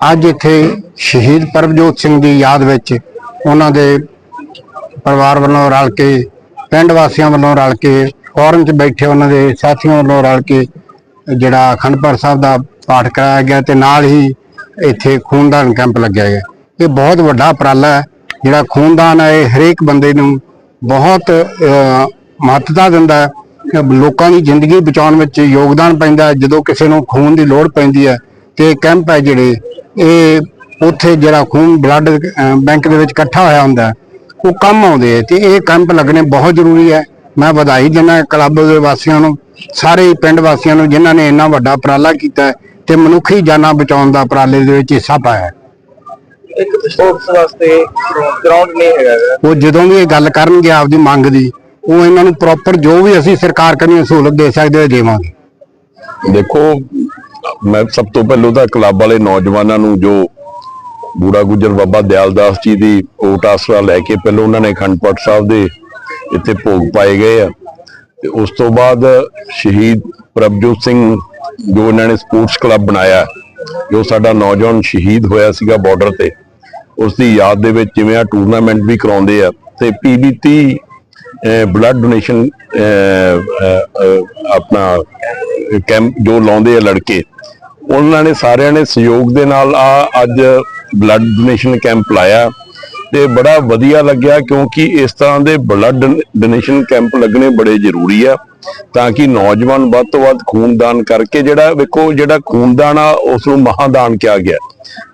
ਅੱਜ ਇੱਥੇ ਸ਼ਹੀਦ ਪਰਮਜੋਤ ਸਿੰਘ ਦੀ ਯਾਦ ਵਿੱਚ ਉਹਨਾਂ ਦੇ ਪਰਿਵਾਰ ਵੱਲੋਂ ਰਲ ਕੇ, ਪਿੰਡ ਵਾਸੀਆਂ ਵੱਲੋਂ ਰਲ ਕੇ ਫੋਰਨ 'ਚ ਬੈਠੇ ਉਹਨਾਂ ਦੇ ਸਾਥੀਆਂ ਵੱਲੋਂ ਰਲ ਕੇ ਜਿਹੜਾ ਅਖੰਡ ਪਾਠ ਸਾਹਿਬ ਦਾ ਪਾਠ ਕਰਾਇਆ ਗਿਆ ਤੇ ਨਾਲ ਹੀ ਇੱਥੇ ਖੂਨਦਾਨ ਕੈਂਪ ਲੱਗਿਆ ਗਿਆ। ਇਹ ਬਹੁਤ ਵੱਡਾ ਉਪਰਾਲਾ ਹੈ। ਜਿਹੜਾ ਖੂਨਦਾਨ ਹੈ, ਇਹ ਹਰੇਕ ਬੰਦੇ ਨੂੰ ਬਹੁਤ ਮਹੱਤਤਾ ਦਿੰਦਾ ਲੋਕਾਂ ਦੀ ਜ਼ਿੰਦਗੀ ਬਚਾਉਣ ਵਿੱਚ ਯੋਗਦਾਨ ਪੈਂਦਾ ਜਦੋਂ ਕਿਸੇ ਨੂੰ ਖੂਨ ਦੀ ਲੋੜ ਪੈਂਦੀ ਹੈ ਤੇ ਕੈਂਪ ਹੈ ਜਿਹੜੇ ਇਹ ਉੱਥੇ ਜਿਹੜਾ ਖੂਨ ਬਲੱਡ ਬੈਂਕ ਦੇ ਵਿੱਚ ਇਕੱਠਾ ਹੋਇਆ ਹੁੰਦਾ ਉਹ ਕੰਮ ਆਉਂਦੇ ਹੈ ਤੇ ਇਹ ਕੈਂਪ ਲੱਗਣੇ ਬਹੁਤ ਜ਼ਰੂਰੀ ਹੈ ਮੈਂ ਵਧਾਈ ਦਿੰਦਾ ਕਲੱਬ ਦੇ ਵਾਸੀਆਂ ਨੂੰ ਸਾਰੇ ਪਿੰਡ ਵਾਸੀਆਂ ਨੂੰ ਜਿਨ੍ਹਾਂ ਨੇ ਇੰਨਾ ਵੱਡਾ ਉਪਰਾਲਾ ਕੀਤਾ ਤੇ ਮਨੁੱਖੀ ਜਾਨਾਂ ਬਚਾਉਣ ਦਾ ਉਪਰਾਲੇ ਦੇ ਵਿੱਚ ਹਿੱਸਾ ਪਾਇਆ ਹੈ। ਇੱਕ ਸਪੋਰਟਸ ਵਾਸਤੇ ਗਰਾਊਂਡ ਨਹੀਂ ਹੈਗਾ ਗਾ। ਉਹ ਜਦੋਂ ਵੀ ਇਹ ਗੱਲ ਕਰਨਗੇ ਆਪਦੀ ਮੰਗ ਦੀ ਉਹ ਇਹਨਾਂ ਨੂੰ ਪ੍ਰੋਪਰ ਜੋ ਵੀ ਅਸੀਂ ਸਰਕਾਰ ਕਰਨੀ ਸਹੂਲਤ ਦੇ ਸਕਦੇ ਹਾਂ ਦੇਵਾਂਗੇ ਦੇਖੋ ਮੈਂ ਸਭ ਤੋਂ ਪਹਿਲਾਂ ਤਾਂ ਕਲੱਬ ਵਾਲੇ ਨੌਜਵਾਨਾਂ ਨੂੰ ਜੋ ਬੂੜਾ ਗੁਜਰ ਬਾਬਾ ਦਿਆਲਦਾਸ ਜੀ ਦੀ ਓਟ ਆਸਰਾ ਲੈ ਕੇ ਪਹਿਲਾਂ ਉਹਨਾਂ ਨੇ ਅਖੰਡ ਪਾਠ ਸਾਹਿਬ ਦੇ ਇੱਥੇ ਭੋਗ ਪਾਏ ਗਏ ਆ। ਤੇ ਉਸ ਤੋਂ ਬਾਅਦ ਸ਼ਹੀਦ ਪ੍ਰਭਜੋਤ ਸਿੰਘ ਜੋ ਇਹਨਾਂ ਨੇ ਸਪੋਰਟਸ ਕਲੱਬ ਬਣਾਇਆ, ਜੋ ਸਾਡਾ ਨੌਜਵਾਨ ਸ਼ਹੀਦ ਹੋਇਆ ਸੀਗਾ ਬਾਰਡਰ ਤੇ ਉਸ ਦੀ ਯਾਦ ਦੇ ਵਿੱਚ ਜਿਵੇਂ ਆ ਟੂਰਨਾਮੈਂਟ ਵੀ ਕਰਾਉਂਦੇ ਆ, ਤੇ ਪੀਬੀ ਬਲੱਡ ਡੋਨੇਸ਼ਨ ਆਪਣਾ ਕੈਂਪ ਜੋ ਲਾਉਂਦੇ ਆ ਲੜਕੇ, ਉਹਨਾਂ ਨੇ ਸਾਰਿਆਂ ਨੇ ਸਹਿਯੋਗ ਦੇ ਨਾਲ ਆ ਅੱਜ ਬਲੱਡ ਡੋਨੇਸ਼ਨ ਕੈਂਪ ਲਾਇਆ। ਤੇ ਬੜਾ ਵਧੀਆ ਲੱਗਿਆ ਕਿਉਂਕਿ ਇਸ ਤਰ੍ਹਾਂ ਦੇ ਬਲੱਡ ਡੋਨੇਸ਼ਨ ਕੈਂਪ ਲੱਗਣੇ ਬੜੇ ਜ਼ਰੂਰੀ ਆ ਤਾਂ ਕਿ ਨੌਜਵਾਨ ਵੱਧ ਤੋਂ ਵੱਧ ਖੂਨਦਾਨ ਕਰਕੇ ਜਿਹੜਾ, ਵੇਖੋ ਜਿਹੜਾ ਖੂਨਦਾਨ ਆ ਉਸ ਨੂੰ ਮਹਾਦਾਨ ਕਿਹਾ ਗਿਆ।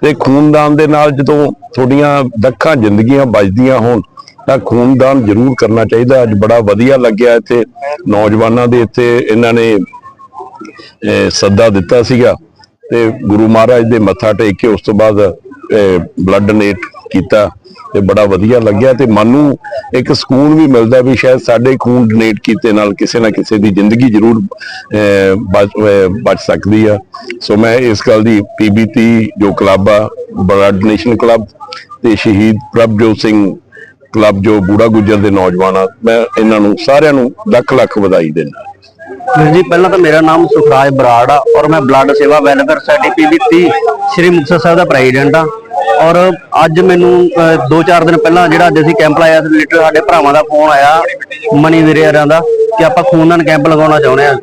ਤੇ ਖੂਨਦਾਨ ਦੇ ਨਾਲ ਜਦੋਂ ਤੁਹਾਡੀਆਂ ਦੱਖਾਂ ਜ਼ਿੰਦਗੀਆਂ ਬਚਦੀਆਂ ਹੋਣ, ਤਾਂ ਖੂਨਦਾਨ ਜ਼ਰੂਰ ਕਰਨਾ ਚਾਹੀਦਾ। ਅੱਜ ਬੜਾ ਵਧੀਆ ਲੱਗਿਆ ਇੱਥੇ ਨੌਜਵਾਨਾਂ ਦੇ ਇੱਥੇ, ਇਹਨਾਂ ਨੇ ਸੱਦਾ ਦਿੱਤਾ ਸੀਗਾ ਤੇ ਗੁਰੂ ਮਹਾਰਾਜ ਦੇ ਮੱਥਾ ਟੇਕ ਕੇ ਉਸ ਤੋਂ ਬਾਅਦ ਬਲੱਡ ਡੋਨੇਟ ਕੀਤਾ ਤੇ ਬੜਾ ਵਧੀਆ ਲੱਗਿਆ ਤੇ ਮਨ ਨੂੰ ਇੱਕ ਸਕੂਨ ਵੀ ਮਿਲਦਾ ਵੀ ਸ਼ਾਇਦ ਸਾਡੇ ਖੂਨ ਡੋਨੇਟ ਕੀਤੇ ਨਾਲ ਕਿਸੇ ਨਾ ਕਿਸੇ ਦੀ ਜ਼ਿੰਦਗੀ ਜ਼ਰੂਰ ਅਹ, ਬਚ ਸਕਦੀ ਆ। ਸੋ ਮੈਂ ਇਸ ਗੱਲ ਦੀ ਪੀਬੀਟੀ ਜੋ ਕਲੱਬ ਆ ਬਲੱਡ ਡੋਨੇਸ਼ਨ ਕਲੱਬ ਤੇ ਸ਼ਹੀਦ ਪ੍ਰਭਜੋਤ ਸਿੰਘ ਕਲੱਬ ਜੋ ਬੂੜਾ ਗੁੱਜਰ ਦੇ ਨੌਜਵਾਨ ਆ ਮੈਂ ਇਹਨਾਂ ਨੂੰ ਸਾਰਿਆਂ ਨੂੰ ਲੱਖ ਲੱਖ ਵਧਾਈ ਦਿੰਦਾ। ਵੀਰ ਜੀ, ਪਹਿਲਾਂ ਤਾਂ ਮੇਰਾ ਨਾਮ ਸੁਖਰਾਜ ਬਰਾੜ ਆ ਔਰ ਮੈਂ blood Sewa welfare society PB Shri Muktsar Sahib ਦਾ ਪ੍ਰੈਜ਼ੀਡੈਂਟ ਆ। ਔਰ ਅੱਜ ਮੈਨੂੰ 2-4 ਦਿਨ ਪਹਿਲਾਂ ਜਿਹੜਾ ਅੱਜ ਅਸੀਂ ਕੈਂਪ ਲਾਇਆ ਸੀ ਰਿਲੇਟਡ ਸਾਡੇ ਭਰਾਵਾਂ ਦਾ ਫੋਨ ਆਇਆ, ਮਨੀ ਵੀਰਿਆਰਾਂ ਦਾ, ਕਿ ਆਪਾਂ ਖੂਨਦਾਨ ਕੈਂਪ ਲਗਾਉਣਾ ਚਾਹੁੰਦੇ ਆ।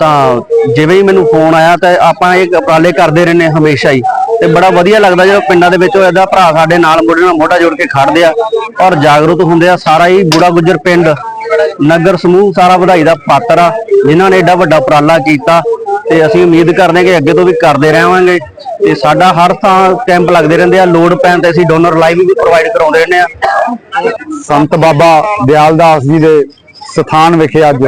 ਤਾਂ ਜਿਵੇਂ ਹੀ ਮੈਨੂੰ ਫੋਨ ਆਇਆ ਤਾਂ ਆਪਾਂ ਇਹ ਉਪਰਾਲੇ ਕਰਦੇ ਰਹਿੰਦੇ ਹਾਂ ਹਮੇਸ਼ਾ ਹੀ। ਤੇ ਬੜਾ ਵਧੀਆ ਲੱਗਦਾ ਜਦੋਂ ਪਿੰਡਾਂ ਦੇ ਵਿੱਚ ਇਹਦਾ ਭਰਾ ਸਾਡੇ ਨਾਲ ਮੋਢੇ ਨਾਲ ਮੋਢਾ ਜੋੜ ਕੇ ਖੜਦੇ ਆ। ਔਰ ਜਾਗਰੂਕ ਹੁੰਦੇ ਆ, ਸਾਰਾ ਹੀ ਬੁੜਾ ਗੁੱਜਰ ਪਿੰਡ ਨਗਰ ਸਮੂਹ ਸਾਰਾ ਵਧਾਈ ਦਾ ਪਾਤਰ ਆ, ਜਿਨ੍ਹਾਂ ਨੇ ਏਡਾ ਵੱਡਾ ਉਪਰਾਲਾ ਕੀਤਾ ਤੇ ਅਸੀਂ ਉਮੀਦ ਕਰਦੇ ਹਾਂ ਕਿ ਅੱਗੇ ਤੋਂ ਵੀ ਕਰਦੇ ਰਹਾਂਗੇ ਤੇ ਸਾਡਾ ਹਰ ਥਾਂ ਕੈਂਪ ਲੱਗਦੇ ਰਹਿੰਦੇ ਆ ਲੋਡ ਪੈਣ ਤੇ ਅਸੀਂ ਡੋਨਰ ਲਾਈਵ ਵੀ ਪ੍ਰੋਵਾਈਡ ਕਰਾਉਂਦੇ ਰਹਿੰਦੇ ਆ। ਸੰਤ ਬਾਬਾ ਦਿਆਲਦਾਸ ਜੀ ਦੇ ਸਥਾਨ ਵਿਖੇ ਅੱਜ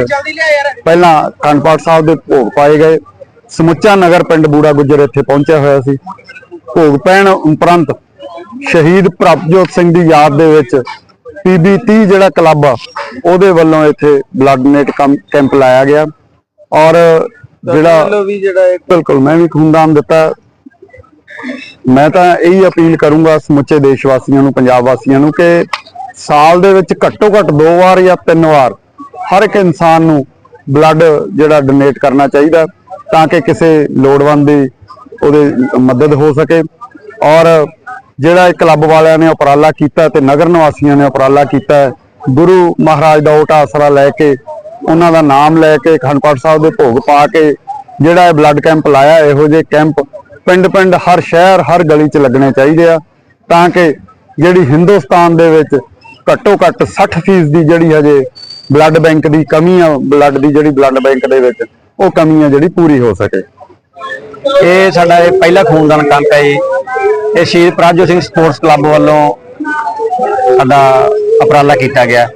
ਪਹਿਲਾਂ ਕਨਪਾਟ ਸਾਹਿਬ ਦੇ ਭੋਗ ਪਾਏ ਗਏ। ਸਮੁੱਚਾ ਨਗਰ ਪਿੰਡ ਬੂੜਾ ਗੁੱਜਰ ਇੱਥੇ ਪਹੁੰਚਿਆ ਹੋਇਆ ਸੀ। ਭੋਗ ਪੈਣ ਉਪਰੰਤ ਸ਼ਹੀਦ ਪ੍ਰਭਜੋਤ ਸਿੰਘ ਦੀ ਯਾਦ ਦੇ ਵਿੱਚ ਪੀਬੀ 30 ਜਿਹੜਾ ਕਲੱਬ ਆ ਉਹਦੇ ਵੱਲੋਂ ਇੱਥੇ ਬਲੱਡ ਡੋਨੇਟ ਕੈਂਪ ਲਾਇਆ ਗਿਆ। ਔਰ ਜਿਹੜਾ ਵੀ ਜਿਹੜਾ ਬਿਲਕੁਲ ਮੈਂ ਵੀ ਖੂਨਦਾਨ ਦਿੱਤਾ। ਮੈਂ ਤਾਂ ਇਹੀ ਅਪੀਲ ਕਰੂੰਗਾ ਸਮੁੱਚੇ ਦੇਸ਼ ਵਾਸੀਆਂ ਨੂੰ ਪੰਜਾਬ ਵਾਸੀਆਂ ਨੂੰ ਕਿ ਸਾਲ ਦੇ ਵਿੱਚ ਘੱਟੋ ਘੱਟ ਦੋ ਵਾਰ ਜਾਂ ਤਿੰਨ ਵਾਰ ਹਰ ਇੱਕ ਇਨਸਾਨ ਨੂੰ ਬਲੱਡ ਜਿਹੜਾ ਡੋਨੇਟ ਕਰਨਾ ਚਾਹੀਦਾ ਤਾਂ ਕਿ ਕਿਸੇ ਲੋੜਵੰਦ ਦੀ ਉਹਦੇ ਮਦਦ ਹੋ ਸਕੇ। ਔਰ ਜਿਹੜਾ ਇਹ ਕਲੱਬ ਵਾਲਿਆਂ ਨੇ ਉਪਰਾਲਾ ਕੀਤਾ ਤੇ ਨਗਰ ਨਿਵਾਸੀਆਂ ਨੇ ਉਪਰਾਲਾ ਕੀਤਾ ਗੁਰੂ ਮਹਾਰਾਜ ਦਾ ਓਟ ਆਸਰਾ ਲੈ ਕੇ, ਉਹਨਾਂ ਦਾ ਨਾਮ ਲੈ ਕੇ ਅਖੰਡ ਪਾਠ ਸਾਹਿਬ ਦੇ ਭੋਗ ਪਾ ਕੇ, ਜਿਹੜਾ ਇਹ ਬਲੱਡ ਕੈਂਪ ਲਾਇਆ, ਇਹੋ ਜਿਹੇ ਕੈਂਪ ਪਿੰਡ ਪਿੰਡ ਹਰ ਸ਼ਹਿਰ, ਹਰ ਗਲੀ 'ਚ ਲੱਗਣੇ ਚਾਹੀਦੇ ਆ, ਤਾਂ ਕਿ ਜਿਹੜੀ ਹਿੰਦੁਸਤਾਨ ਦੇ ਵਿੱਚ ਘੱਟੋ ਘੱਟ 60% ਦੀ ਜਿਹੜੀ ਹਜੇ ਬਲੱਡ ਬੈਂਕ ਦੀ ਕਮੀ ਆ ਬਲੱਡ ਦੀ ਜਿਹੜੀ ਬਲੱਡ ਬੈਂਕ ਦੇ ਵਿੱਚ, ਉਹ ਕਮੀ ਆ ਜਿਹੜੀ ਪੂਰੀ ਹੋ ਸਕੇ। ਇਹ ਸਾਡਾ ਇਹ ਪਹਿਲਾ ਖੂਨਦਾਨ ਕੈਂਪ ਹੈ ਜੀ। ਇਹ ਸ਼ਹੀਦ ਪ੍ਰਾਜੋ ਸਿੰਘ ਸਪੋਰਟਸ ਕਲੱਬ ਵੱਲੋਂ ਸਾਡਾ ਉਪਰਾਲਾ ਕੀਤਾ ਗਿਆ।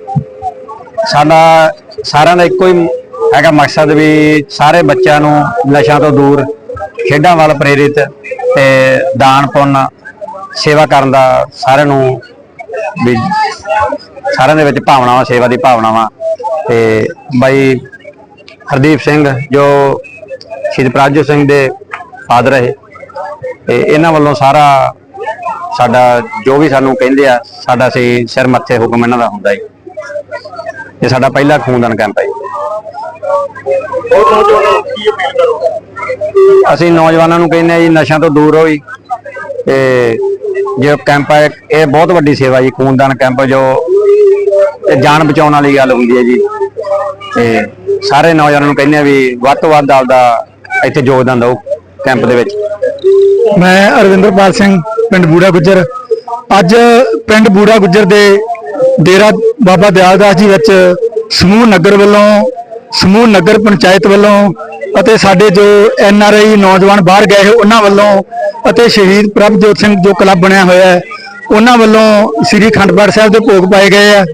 ਸਾਡਾ ਸਾਰਿਆਂ ਦਾ ਇੱਕੋ ਹੀ ਹੈਗਾ ਮਕਸਦ ਵੀ ਸਾਰੇ ਬੱਚਿਆਂ ਨੂੰ ਨਸ਼ਿਆਂ ਤੋਂ ਦੂਰ ਖੇਡਾਂ ਵੱਲ ਪ੍ਰੇਰਿਤ ਤੇ ਦਾਨ ਪੁੰਨ ਸੇਵਾ ਕਰਨ ਦਾ ਸਾਰਿਆਂ ਨੂੰ ਵੀ ਸਾਰਿਆਂ ਦੇ ਵਿੱਚ ਭਾਵਨਾਵਾਂ, ਸੇਵਾ ਦੀ ਭਾਵਨਾਵਾਂ ਤੇ ਬਾਈ ਹਰਦੀਪ ਸਿੰਘ ਜੋ ਸ਼ਹੀਦ ਪ੍ਰਾਜੋ ਸਿੰਘ ਦੇ ਫਾਦਰ ਹੈ ਤੇ ਇਹਨਾਂ ਵੱਲੋਂ ਸਾਰਾ ਸਾਡਾ ਜੋ ਵੀ ਸਾਨੂੰ ਕਹਿੰਦੇ ਆ ਸਾਡਾ ਸੀ ਸਿਰ ਮੱਥੇ ਹੁਕਮ ਇਹਨਾਂ ਦਾ ਹੁੰਦਾ ਹੈ ਇਹ ਸਾਡਾ ਪਹਿਲਾ ਖੂਨਦਾਨ ਕੈਂਪ ਹੈ ਜੀ। ਹੋਰ ਨੌਜਵਾਨਾਂ ਨੂੰ ਕੀ ਅਪੀਲ ਕਰੋਗੇ? ਅਸੀਂ ਨੌਜਵਾਨਾਂ ਨੂੰ ਕਹਿੰਦੇ ਆ ਜੀ ਨਸ਼ਿਆਂ ਤੋਂ ਦੂਰ ਰਹੋ ਜੀ। ਤੇ ਜੋ ਕੈਂਪ ਹੈ ਇਹ ਬਹੁਤ ਵੱਡੀ ਸੇਵਾ ਜੀ ਖੂਨਦਾਨ ਕੈਂਪ ਜੋ ਤੇ ਜਾਨ ਬਚਾਉਣ ਵਾਲੀ ਗੱਲ ਹੁੰਦੀ ਹੈ ਜੀ। ਤੇ ਸਾਰੇ ਨੌਜਵਾਨਾਂ ਨੂੰ ਕਹਿੰਦੇ ਆ ਵੀ ਵੱਧ ਤੋਂ ਵੱਧ ਆਪਦਾ ਇੱਥੇ ਯੋਗਦਾਨ ਦਿਓ ਕੈਂਪ ਦੇ ਵਿੱਚ। ਮੈਂ ਅਰਵਿੰਦਰਪਾਲ ਸਿੰਘ ਪਿੰਡ ਬੂੜਾ ਗੁੱਜਰ। ਅੱਜ ਪਿੰਡ ਬੂੜਾ ਗੁੱਜਰ ਦੇ ਡੇਰਾ ਬਾਬਾ ਦਿਆਲਦਾਸ ਜੀ ਵਿੱਚ ਸਮੂਹ ਨਗਰ ਵੱਲੋਂ, ਸਮੂਹ ਨਗਰ ਪੰਚਾਇਤ ਵੱਲੋਂ ਅਤੇ ਸਾਡੇ ਜੋ ਐਨ ਆਰ ਆਈ ਨੌਜਵਾਨ ਬਾਹਰ ਗਏ ਹੋਏ, ਉਹਨਾਂ ਵੱਲੋਂ ਅਤੇ ਸ਼ਹੀਦ ਪ੍ਰਭਜੋਤ ਸਿੰਘ ਜੋ ਕਲੱਬ ਬਣਿਆ ਹੋਇਆ ਹੈ, ਉਹਨਾਂ ਵੱਲੋਂ ਸ੍ਰੀ ਖੰਡ ਪਾਠ ਸਾਹਿਬ ਦੇ ਭੋਗ ਪਾਏ ਗਏ ਆ।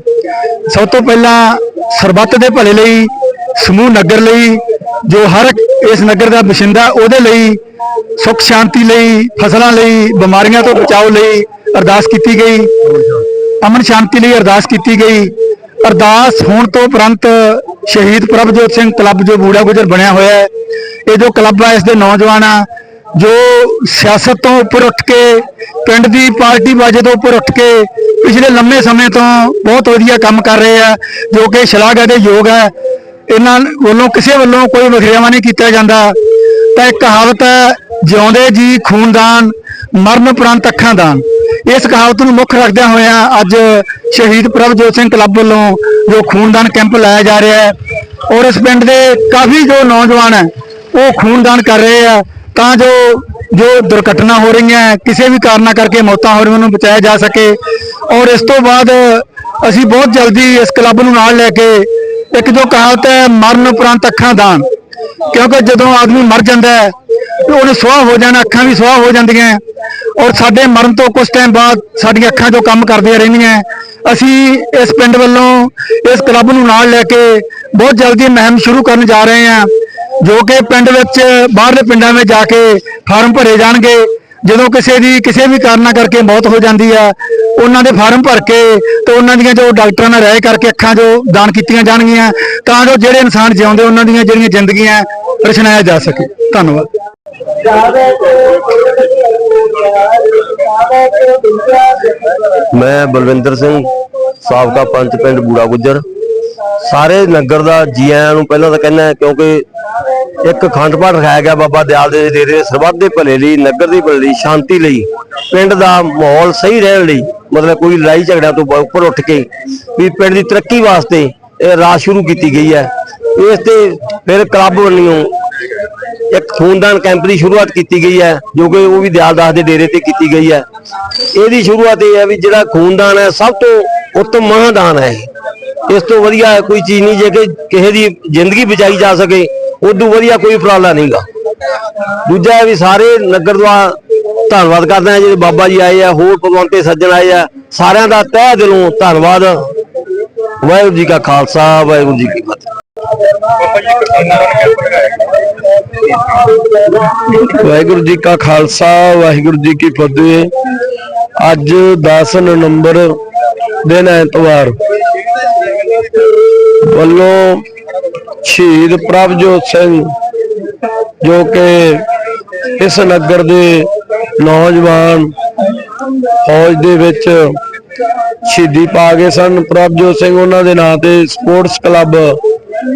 ਸਭ ਤੋਂ ਪਹਿਲਾਂ ਸਰਬੱਤ ਦੇ ਭਲੇ ਲਈ, ਸਮੂਹ ਨਗਰ ਲਈ ਜੋ ਹਰ ਇਸ ਨਗਰ ਦਾ ਬਸ਼ਿੰਦਾ, ਉਹਦੇ ਲਈ ਸੁਖ, ਸ਼ਾਂਤੀ ਲਈ, ਫਸਲਾਂ ਲਈ, ਬਿਮਾਰੀਆਂ ਤੋਂ ਬਚਾਓ ਲਈ ਅਰਦਾਸ ਕੀਤੀ ਗਈ। ਅਮਨ ਸ਼ਾਂਤੀ ਲਈ ਅਰਦਾਸ ਕੀਤੀ ਗਈ। ਅਰਦਾਸ ਹੋਣ ਤੋਂ ਉਪਰੰਤ ਸ਼ਹੀਦ ਪ੍ਰਭਜੋਤ ਸਿੰਘ ਕਲੱਬ ਜੋ ਬੂੜਾ ਗੁਜਰ ਬਣਿਆ ਹੋਇਆ ਹੈ, ਇਹ ਜੋ ਕਲੱਬ ਆ, ਇਸ ਦੇ ਨੌਜਵਾਨ ਆ, ਜੋ ਸਿਆਸਤ ਤੋਂ ਉੱਪਰ ਉੱਠ ਕੇ, ਪਿੰਡ ਦੀ ਪਾਰਟੀ ਬਾਜੇ ਤੋਂ ਉੱਪਰ ਉੱਠ ਕੇ ਪਿਛਲੇ ਲੰਮੇ ਸਮੇਂ ਤੋਂ ਬਹੁਤ ਵਧੀਆ ਕੰਮ ਕਰ ਰਹੇ ਆ, ਜੋ ਕਿ ਸ਼ਲਾਘਾ ਦੇ ਯੋਗ ਹੈ ਇਹਨਾਂ ਵੱਲੋਂ ਕਿਸੇ ਵੱਲੋਂ ਕੋਈ ਵਖਰੇਵਾ ਨਹੀਂ ਕੀਤਾ ਜਾਂਦਾ। ਤਾਂ ਇੱਕ ਕਹਾਵਤ ਹੈ, ਜਿਉਂਦੇ ਜੀ ਖੂਨਦਾਨ, ਮਰਨ ਉਪਰੰਤ ਅੱਖਾਂ ਦਾਨ। ਇਸ ਕਹਾਵਤ ਨੂੰ ਮੁੱਖ ਰੱਖਦਿਆਂ ਹੋਇਆਂ ਅੱਜ ਸ਼ਹੀਦ ਪ੍ਰਭਜੋਤ ਸਿੰਘ ਕਲੱਬ ਵੱਲੋਂ ਜੋ ਖੂਨਦਾਨ ਕੈਂਪ ਲਾਇਆ ਜਾ ਰਿਹਾ ਹੈ ਔਰ ਇਸ ਪਿੰਡ ਦੇ ਕਾਫੀ ਜੋ ਨੌਜਵਾਨ ਹੈ, ਉਹ ਖੂਨਦਾਨ ਕਰ ਰਹੇ ਆ। ਤਾਂ ਜੋ ਜੋ ਦੁਰਘਟਨਾ ਹੋ ਰਹੀਆਂ ਕਿਸੇ ਵੀ ਕਾਰਨਾਂ ਕਰਕੇ ਮੌਤਾਂ ਹੋ ਰਹੀਆਂ ਨੂੰ ਬਚਾਇਆ ਜਾ ਸਕੇ। ਔਰ ਇਸ ਤੋਂ ਬਾਅਦ ਅਸੀਂ ਬਹੁਤ ਜਲਦੀ ਇਸ ਕਲੱਬ ਨੂੰ ਨਾਲ ਲੈ ਕੇ ਇੱਕ ਜੋ ਕਹਾਵਤ ਹੈ, ਮਰਨ ਉਪਰੰਤ ਅੱਖਾਂ ਦਾਨ। ਕਿਉਂਕਿ ਜਦੋਂ ਆਦਮੀ ਮਰ ਜਾਂਦਾ ਹੈ ਉਹਨੇ ਸੁਆਹ ਹੋ ਜਾਣਾ, ਅੱਖਾਂ ਵੀ ਸੁਆਹ ਹੋ ਜਾਂਦੀਆਂ। ਔਰ ਸਾਡੇ ਮਰਨ ਤੋਂ ਕੁਝ ਟਾਈਮ ਬਾਅਦ ਸਾਡੀਆਂ ਅੱਖਾਂ ਜੋ ਕੰਮ ਕਰਦੀਆਂ ਰਹਿੰਦੀਆਂ ਅਸੀਂ ਇਸ ਪਿੰਡ ਵੱਲੋਂ ਇਸ ਕਲੱਬ ਨੂੰ ਨਾਲ ਲੈ ਕੇ ਬਹੁਤ ਜਲਦੀ ਮੁਹਿੰਮ ਸ਼ੁਰੂ ਕਰਨ ਜਾ ਰਹੇ ਹਾਂ, ਜੋ ਕਿ ਪਿੰਡ ਵਿੱਚ, ਬਾਹਰਲੇ ਪਿੰਡਾਂ ਵਿੱਚ ਜਾ ਕੇ ਫਾਰਮ ਭਰੇ ਜਾਣਗੇ। ਜਦੋਂ ਕਿਸੇ ਦੀ ਕਿਸੇ ਵੀ ਕਾਰਨਾਂ ਕਰਕੇ ਮੌਤ ਹੋ ਜਾਂਦੀ ਆ, ਉਹਨਾਂ ਦੇ ਫਾਰਮ ਭਰ ਕੇ ਤੇ ਉਹਨਾਂ ਦੀਆਂ ਜੋ ਡਾਕਟਰਾਂ ਨਾਲ ਰਾਏ ਕਰਕੇ ਅੱਖਾਂ ਜੋ ਦਾਨ ਕੀਤੀਆਂ ਜਾਣਗੀਆਂ, ਤਾਂ ਜੋ ਜਿਹੜੇ ਇਨਸਾਨ ਜਿਉਂਦੇ, ਉਹਨਾਂ ਦੀਆਂ ਜਿਹੜੀਆਂ ਜ਼ਿੰਦਗੀਆਂ ਰਚਨਾਇਆ ਜਾ ਸਕੇ। ਧੰਨਵਾਦ। ਮੈਂ ਬਲਵਿੰਦਰ ਸਿੰਘ, ਸਾਬਕਾ ਪੰਚ ਪਿੰਡ ਬੂੜਾ ਗੁੱਜਰ। ਸਾਰੇ ਨਗਰ ਦਾ ਜੀ ਆਇਆਂ ਨੂੰ ਪਹਿਲਾਂ ਤਾਂ ਕਹਿੰਦਾ ਕਿਉਂਕਿ ਇੱਕ ਖੰਡ ਪਾਠ ਰਖਾਇਆ ਗਿਆ ਬਾਬਾ ਦਿਆਲ ਦੇ ਦੇ ਦੇ ਸਰਬੱਤ ਦੇ ਭਲੇ ਲਈ, ਨਗਰ ਦੀ ਭਲੇ ਲਈ, ਸ਼ਾਂਤੀ ਲਈ, ਪਿੰਡ ਦਾ ਮਾਹੌਲ ਸਹੀ ਰਹਿਣ ਲਈ, ਮਤਲਬ ਕੋਈ ਲੜਾਈ ਝਗੜਿਆਂ ਤੋਂ ਉੱਪਰ ਉੱਠ ਕੇ ਵੀ ਪਿੰਡ ਦੀ ਤਰੱਕੀ ਵਾਸਤੇ ਇਹ ਰਾਤ ਸ਼ੁਰੂ ਕੀਤੀ ਗਈ ਹੈ ਇਸ ਤੇ ਫਿਰ ਕਲੱਬ ਵੱਲੋਂ ਇੱਕ ਖੂਨਦਾਨ ਕੈਂਪ ਦੀ ਸ਼ੁਰੂਆਤ ਕੀਤੀ ਗਈ ਹੈ, ਜੋ ਕਿ ਉਹ ਵੀ ਦਿਆਲਦਾਸ ਦੇ ਡੇਰੇ ਤੇ ਕੀਤੀ ਗਈ ਹੈ ਇਹਦੀ ਸ਼ੁਰੂਆਤ ਇਹ ਹੈ ਵੀ ਜਿਹੜਾ ਖੂਨਦਾਨ ਹੈ, ਸਭ ਤੋਂ ਉੱਤਮ ਮਹਾਦਾਨ ਹੈ ਇਹ। ਇਸ ਤੋਂ ਵਧੀਆ ਕੋਈ ਚੀਜ਼ ਨਹੀਂ ਜੇ ਕਿ ਕਿਸੇ ਦੀ ਜ਼ਿੰਦਗੀ ਬਚਾਈ ਜਾ ਸਕੇ, ਉਦੋਂ ਵਧੀਆ ਕੋਈ ਉਪਰਾਲਾ ਨਹੀਂਗਾ। ਦੂਜਾ ਵੀ ਸਾਰੇ ਨਗਰ ਦਾ ਧੰਨਵਾਦ ਕਰਦੇ ਆ ਜਿਹੜੇ ਬਾਬਾ ਜੀ ਆਏ ਆ, ਹੋਰ ਭਗਵੰਤੇ ਸੱਜਣ ਆਏ ਆ, ਸਾਰਿਆਂ ਦਾ ਤਹਿ ਦਿਲੋਂ ਧੰਨਵਾਦ। ਵਾਹਿਗੁਰੂ ਜੀ ਕਾ ਖਾਲਸਾ, ਵਾਹਿਗੁਰੂ ਜੀ ਕੀ ਫਤਿਹ। ਵਾਹਿਗੁਰੂ ਜੀ ਕਾ ਖਾਲਸਾ, ਵਾਹਿਗੁਰੂ ਜੀ ਕੀ ਫਤਿਹ। ਅੱਜ 10 ਨਵੰਬਰ, ਦਿਨ ਐਤਵਾਰ। ਵੱਲੋਂ ਸ਼ਹੀਦ ਪ੍ਰਭਜੋਤ ਸਿੰਘ ਜੋ ਕਿ ਇਸ ਨਗਰ ਦੇ ਨੌਜਵਾਨ ਫੌਜ ਦੇ ਵਿੱਚ ਸ਼ਹੀਦੀ ਪਾ ਗਏ ਸਨ। ਪ੍ਰਭਜੋਤ ਸਿੰਘ ਉਹਨਾਂ ਦੇ ਨਾਂ ਤੇ ਸਪੋਰਟਸ ਕਲੱਬ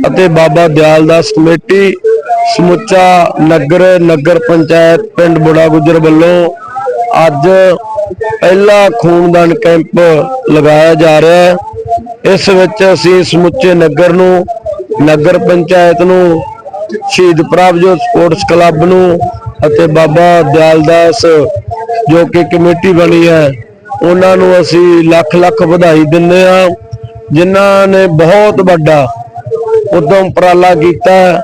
ਅਤੇ ਬਾਬਾ ਦਿਆਲ ਦਾਸ ਕਮੇਟੀ, ਸਮੁੱਚਾ ਨਗਰ ਨਗਰ ਪੰਚਾਇਤ ਪਿੰਡ ਬੁੜਾ ਗੁਜਰ ਵੱਲੋਂ ਅੱਜ ਪਹਿਲਾ ਖੂਨਦਾਨ ਕੈਂਪ ਲਗਾਇਆ ਜਾ ਰਿਹਾ ਹੈ। ਇਸ ਵਿੱਚ ਅਸੀਂ ਸਮੁੱਚੇ ਨਗਰ ਨੂੰ ਨਗਰ ਪੰਚਾਇਤ ਨੂੰ ਸ਼ਹੀਦ ਪ੍ਰਭਜੋਤ ਸਪੋਰਟਸ ਕਲੱਬ ਨੂੰ ਅਤੇ ਬਾਬਾ ਦਿਆਲਦਾਸ ਜੋ ਕਿ ਕਮੇਟੀ ਬਣੀ ਹੈ ਉਹਨਾਂ ਨੂੰ ਅਸੀਂ ਲੱਖ ਲੱਖ ਵਧਾਈ ਦਿੰਦੇ ਹਾਂ ਜਿਨ੍ਹਾਂ ਨੇ ਬਹੁਤ ਵੱਡਾ ਉਦਮ ਉਪਰਾਲਾ ਕੀਤਾ ਹੈ,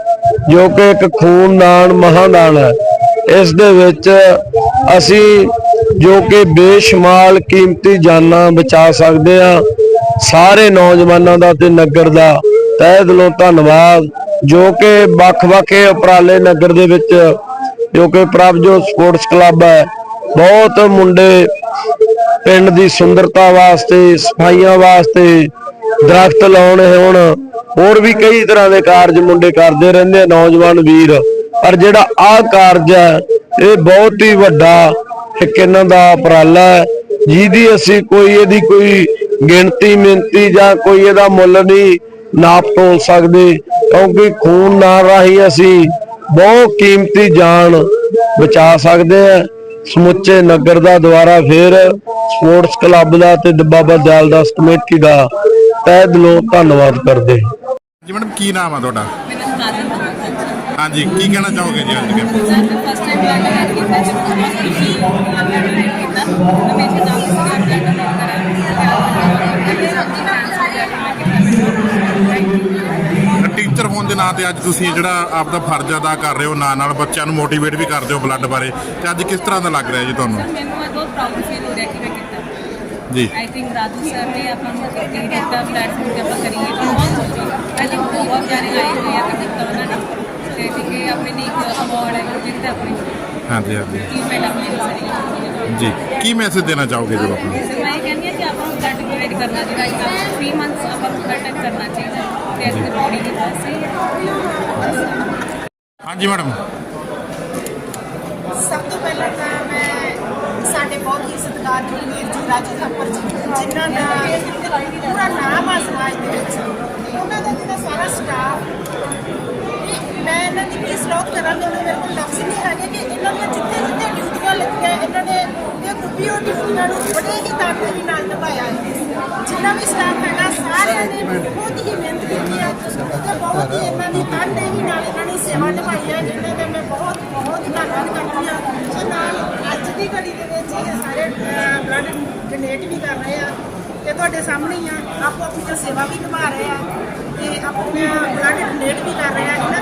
ਜੋ ਕਿ ਇੱਕ ਖੂਨਦਾਨ ਮਹਾਦਾਨ ਹੈ। ਇਸ ਦੇ ਵਿੱਚ ਅਸੀਂ ਜੋ ਕਿ ਬੇਸ਼ਮਾਲ ਕੀਮਤੀ ਜਾਨਾਂ ਬਚਾ ਸਕਦੇ ਹਾਂ ਸਾਰੇ ਨੌਜਵਾਨਾਂ ਦਾ ਤੇ ਨਗਰ ਦਾ ਤਹਿ ਦਿਲੋਂ ਧੰਨਵਾਦ, ਜੋ ਕਿ ਵੱਖ-ਵੱਖ ਉਪਰਾਲੇ ਨਗਰ ਦੇ ਵਿੱਚ, ਜੋ ਕਿ ਪ੍ਰਭਜੋਤ ਸਪੋਰਟਸ ਕਲੱਬ ਹੈ, ਬਹੁਤ ਮੁੰਡੇ ਪਿੰਡ ਦੀ ਸੁੰਦਰਤਾ ਵਾਸਤੇ, ਸਫਾਈਆਂ ਵਾਸਤੇ ਦਰਖਤ ਲਾਉਣੇ ਹੋਣ, ਹੋਰ ਵੀ ਕਈ ਤਰ੍ਹਾਂ ਦੇ ਕਾਰਜ ਮੁੰਡੇ ਕਰਦੇ ਰਹਿੰਦੇ ਆ, ਨੌਜਵਾਨ ਵੀਰ, ਪਰ ਜਿਹੜਾ ਆਹ ਕਾਰਜ ਹੈ, ਇਹ ਬਹੁਤ ਹੀ ਵੱਡਾ ਇੱਕ ਇਹਨਾਂ ਦਾ ਉਪਰਾਲਾ ਹੈ, ਜਿਹਦੀ ਅਸੀਂ ਕੋਈ ਇਹਦੀ ਕੋਈ ਗਿਣਤੀ ਮਿੰਤੀ ਜਾਂ ਕੋਈ ਇਹਦਾ ਮੁੱਲ ਨਹੀਂ ਨਾਪ ਤੋਲ ਸਕਦੇ, ਕਿਉਂਕਿ ਖੂਨ ਨਾਲ ਰਾਹੀਂ ਅਸੀਂ ਬਹੁਤ ਕੀਮਤੀ ਜਾਨ ਬਚਾ ਸਕਦੇ ਆ ਸਮੁੱਚੇ ਨਗਰ ਦਾ ਦੁਆਰਾ ਫਿਰ ਸਪੋਰਟਸ ਕਲੱਬ ਦਾ ਤੇ ਬਾਬਾ ਦਿਆਲ ਦਾਸ ਕਮੇਟੀ ਦਾ ਤਹਿ ਦਿਲੋਂ ਧੰਨਵਾਦ ਕਰਦੇ ਜੀ ਮੈਡਮ ਕੀ ਨਾਮ ਆ ਤੁਹਾਡਾ ਮੇਰਾ ਨਾਮ ਕਾਜਲ ਕੌਰ ਹੈ ਹਾਂਜੀ ਕੀ ਕਹਿਣਾ ਚਾਹੋਗੇ ਜੀ ਅੱਜ ਦੇ sir first time blood donate ਕੀਤਾ ਜੀ ਬਹੁਤ ਖੁਸ਼ੀ ਬਲੱਡ ਡੋਨੇਟ ਕੀਤਾ ਹਮੇਸ਼ਾ ਨਾਮ ਸੀ ਬਲੱਡ ਡੋਨੇਟ ਕਰਾਂ ਟੀਚਰ ਹੋਣ ਦੇ ਨਾਂ ਤੇ ਅੱਜ ਤੁਸੀਂ ਜਿਹੜਾ ਆਪਦਾ ਫਰਜ਼ ਅਦਾ ਕਰ ਰਹੇ ਹੋ ਨਾਲ ਨਾਲ ਬੱਚਿਆਂ ਨੂੰ ਮੋਟੀਵੇਟ ਵੀ ਕਰਦੇ ਹੋ ਬਲੱਡ ਬਾਰੇ ਤੇ ਅੱਜ ਕਿਸ ਤਰ੍ਹਾਂ ਦਾ ਲੱਗ ਰਿਹਾ ਜੀ ਤੁਹਾਨੂੰ ਮੈਨੂੰ ਇਹ ਬਹੁਤ ਪ੍ਰਾਊਡ ਫੀਲ ਹੋ ਰਿਹਾ ਕਿ ਮੈਂ ਕੀਤਾ ਜੀ ਆਈ ਥਿੰਕ ਰਾਜੂ ਸਰ ਨੇ ਆਪਾਂ ਨੂੰ ਕੀਤੀ ਦਿੱਤਾ ਪਲੇਟਫਾਰਮ ਤੇ ਆਪਾਂ ਕਰੀਏ ਤਾਂ ਬਹੁਤ ਖੁਸ਼ੀ ਆਈ ਥਿੰਕ ਬਹੁਤ ਜਾਣੇ ਆਏ ਹੋਏ ਆ ਕਿ ਦਿੱਤਾ ਉਹਨਾਂ ਨੇ ਤੇ ਠੀਕ ਹੈ ਆਪਣੇ ਲਈ ਇੱਕ ਅਵਾਰਡ ਹੈ ਜਿਹਦੇ ਆਪਣੀ ਹਾਂਜੀ ਹਾਂਜੀ ਟੀਮ ਪਹਿਲਾਂ ਮੇਰੀ ਸਾਰੀ ਜੀ ਕੀ ਮੈਸੇਜ ਦੇਣਾ ਚਾਹੋਗੇ ਜੀ ਆਪਾਂ ਨੂੰ? ਤੇ ਮੈਂ ਇਹ ਕਹਿੰਦੀ ਹਾਂ ਕਿ ਆਪਾਂ ਨੂੰ ਬਲੱਡ ਡੋਨੇਟ ਕਰਨਾ ਚਾਹੀਦਾ ਹੈ 3 ਮੰਥਸ ਆਪਾਂ ਨੂੰ ਬਲੱਡ ਕਰਨਾ ਚਾਹੀਦਾ ਹੈ ਤੇ ਇਸ ਬੋਡੀ ਦੀ ਵਾਸਤੇ ਹਾਂਜੀ ਮੈਡਮ ਸਭ ਤੋਂ ਪਹਿਲਾਂ ਤਾਂ ਮੈਂ ਸਾਡੇ ਬਹੁਤ ਵੀਰ ਜੀ ਰਾਜੂ ਥਾਪਰ ਜੀ ਜਿਨ੍ਹਾਂ ਦਾ ਪੂਰਾ ਨਾਮ ਆ ਸਮਾਜ ਦੇ ਵਿੱਚ, ਉਹਨਾਂ ਦਾ ਜਿਹੜਾ ਸਾਰਾ ਸਟਾਫ ਮੈਂ ਇਹਨਾਂ ਦੀ ਕੀ ਸਲੋਕ ਕਰਾਂ ਮੈਨੂੰ ਮੇਰੇ ਕੋਲ ਲਫ਼ਜ਼ ਨਹੀਂ ਹੈਗੇ ਕਿ ਇਹਨਾਂ ਦੀਆਂ ਜਿੱਥੇ ਜਿੱਥੇ ਡਿਊਟੀਆਂ ਲੱਗੀਆਂ ਇਹਨਾਂ ਨੇ ਇਹ ਗਰੁੱਪੀ ਉਹ ਬੜੇ ਹੀ ਤਾਕਤਵਰੀ ਨਾਲ ਨਿਭਾਇਆ ਹੈ। ਜਿੰਨਾ ਵੀ ਸਟਾਫ ਹੈਗਾ, ਸਾਰਿਆਂ ਨੇ ਬਹੁਤ ਹੀ ਮਿਹਨਤ ਕੀਤੀ ਹੈ। ਤੇ ਬਹੁਤ ਹੀ ਇਹਨਾਂ ਦੀ ਤਨਦੇਹੀ ਨਾਲ ਇਹਨਾਂ ਨੇ ਸੇਵਾ ਨਿਭਾਈ ਹੈ ਜਿਹਦੇ ਤੇ ਮੈਂ ਬਹੁਤ ਬਹੁਤ ਧੰਨਵਾਦ ਕਰਦੀ ਹਾਂ। ਤੇ ਨਾਲ ਅੱਜ ਦੀ ਘੜੀ ਦੇ ਵਿੱਚ ਇਹ ਸਾਰੇ ਬਲੱਡ ਡੋਨੇਟ ਵੀ ਕਰ ਰਹੇ ਆ। ਤੇ ਤੁਹਾਡੇ ਸਾਹਮਣੇ ਹੀ ਆ ਆਪੋ ਆਪਣੀ ਸੇਵਾ ਵੀ ਨਿਭਾ ਰਹੇ ਆ। ਤੇ ਆਪਣਾ ਬਲੱਡ ਡੋਨੇਟ ਵੀ ਕਰ ਰਹੇ ਆ। ਇਹਨਾਂ